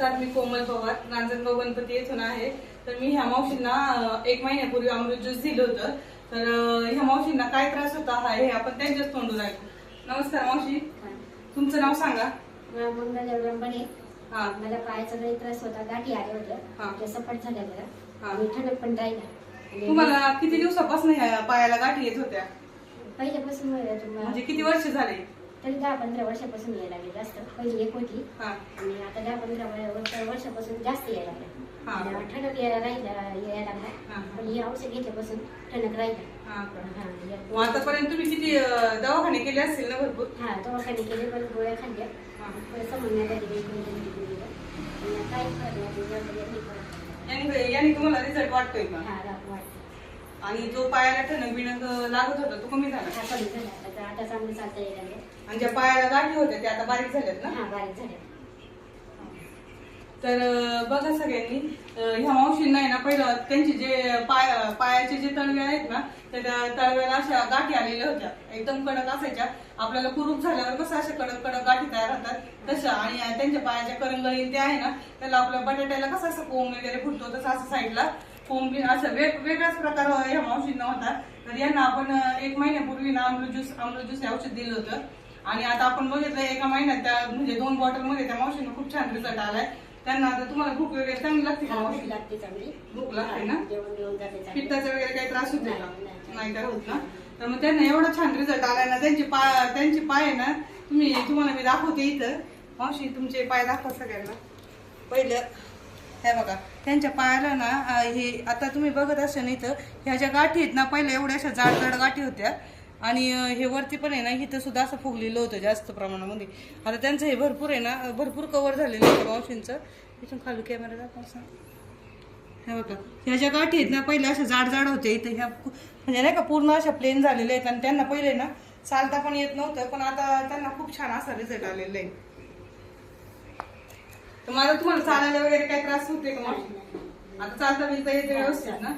नमस्कार मी कोमल पवार. रांजणगाव गणपती येथून आहे. तर मी ह्या मावशींना एक महिन्यापूर्वी अमृत ज्यूस दिलं होतं. तर ह्या मावशींना काय त्रास होता हा हे आपण त्यांच्याच तोंडून ऐकू. नमस्कार मावशी. तुमचं नाव सांगा. मंगल एवढंपणे हा. मला पायाचा लई त्रास होता गाठी आल्या हा. होत्या सपाट झाल्या हा. जरा आणि ठणक पण राहिला. आणि तुम्हाला किती दिवसापासून ह्या पायाला गाठी येत होत्या? पहिल्यापासून मला तुम्हाला- म्हणजे किती वर्ष झाले? तरी दहा पंधरा वर्षापासून यायला लागले जास्त पहिली एक होती हा आणि आता दहा पंधरा वर्ष- वर्षापासून जास्त यायला लागले हा. आणि ठणक यायला राहिला यायला हा. लागला पण हे औषध घेतल्यापासून ठणक राहिला हा का? हा या- मग आतापर्यंत तुम्ही किती अं, दवाखाने केले असतील ना भरपूर हा दवाखाने केले पण गोळ्या खाल्ल्या हा. समजण्यात आली. आणि फरक नाही त्याच्यामध्ये यांनी फरक पडला. याने याने तुम्हाला रिझल्ट वाटतोय का हा राग वाटते आणि जो पायाला ठणक बिणक लागत होता तो कमी झाला. हा कमी झाला. आता आता चांगलं चालता यायला लागलं. आणि ज्या पायाला गाठी होत्या त्या आता बारीक झाल्यात ना? हा बारीक झाल्या तर अं, बघा सगळ्यांनी अं, ह्या मावशींना आहे ना पहिलं त्यांचे जे पाय पायाचे जे तळवे आहेत ना तर त्या तळव्याला अशा गाठी आलेल्या होत्या. एकदम कडक असायच्या. आपल्याला कुरूप झाल्यावर कसं अशा कडक कडक गाठी तयार होतात? तशा. आणि त्यांच्या पायाच्या करंगळी ते आहे ना त्याला आपल्या बटाट्याला कसं असं कोंब वगैरे फुटतो तसं असं साईडला कोंब असं वेग वेगळाच प्रकार ह्या मावशींना होता. तर यांना आपण एक महिन्यापूर्वी ना अमृत ज्यूस अमृत ज्यूस हे औषध दिलं होतं. आणि आता आपण बघितलं एका महिन्यात त्या म्हणजे दोन बॉटलमध्ये त्या मावशींना खूप छान रिझल्ट आलाय. त्यांना आता तुम्हाला भूक वगैरे चांगली लागते का भूक मावशी लागते चांगली. भूक लागते ना? पित्ताचा वगैरे काही त्रास होतो नाही, का नाही. का होत ना. तर मग त्यांना एवढा छान रिझल्ट आलाय ना त्यांचे पाय त्यांचे पाय आहे ना तुम्ही तुम्हाला मी दाखवते इथं. मावशी तुमचे पाय दाखवा सगळ्यांना. पहिलं हे बघा त्यांच्या पायाला ना हे आता तुम्ही बघत असाल इथं ह्या ज्या गाठी आहेत ना पहिल्या एवढ्या अशा जाड जाड गाठी होत्या. आणि हे वरती पण आहे ना इथं सुद्धा असं फुगलेलं होतं जास्त प्रमाणामध्ये. आता त्यांचं हे भरपूर आहे ना भरपूर कव्हर झालेलं होतं मावशींचं. इथून खालू कॅमेरा दाखवा असं. हे बघा ह्या ज्या गाठी आहेत ना पहिल्या अशा जाड जाड होते इथं. ह्या म्हणजे नाही का पूर्ण अशा प्लेन झालेल्या आहेत. आणि त्यांना पहिले ना चालता पण येत नव्हतं पण आता त्यांना खूप छान असा रिझल्ट आलेला आहे. तर मला तुम्हाला चालायला वगैरे काय त्रास होते का मग आता चालता बिलता येते व्यवस्थित ना?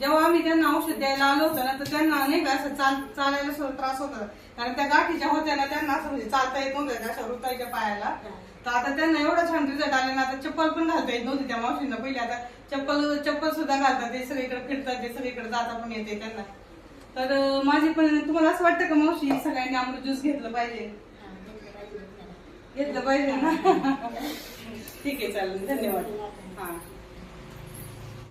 जेव्हा आम्ही त्यांना औषध द्यायला आलो होतो ना तर त्यांना नाही का असं चाल चालायला सुद्धा त्रास होता कारण त्या गाठीच्या होत्या ना त्यांना असं म्हणजे चालता येत नव्हतं अशा वृत्ताच्या पायाला. तर आता त्यांना एवढा छान रिझल्ट आले ना आता चप्पल पण घालता येत नव्हती त्या मावशींना. पहिले आता चप्पल चप्पल सुद्धा घालतात ते सगळीकडे फिरतात ते सगळीकडे जाता पण येते त्यांना. तर माझी पण तुम्हाला असं वाटतं का मावशी सगळ्यांनी अमृत ज्यूस घेतलं पाहिजे हा, घेतलं पाहिजे, घेतलं. घेतलं पाहिजे ना. ठीक आहे चालेल. धन्यवाद. हा.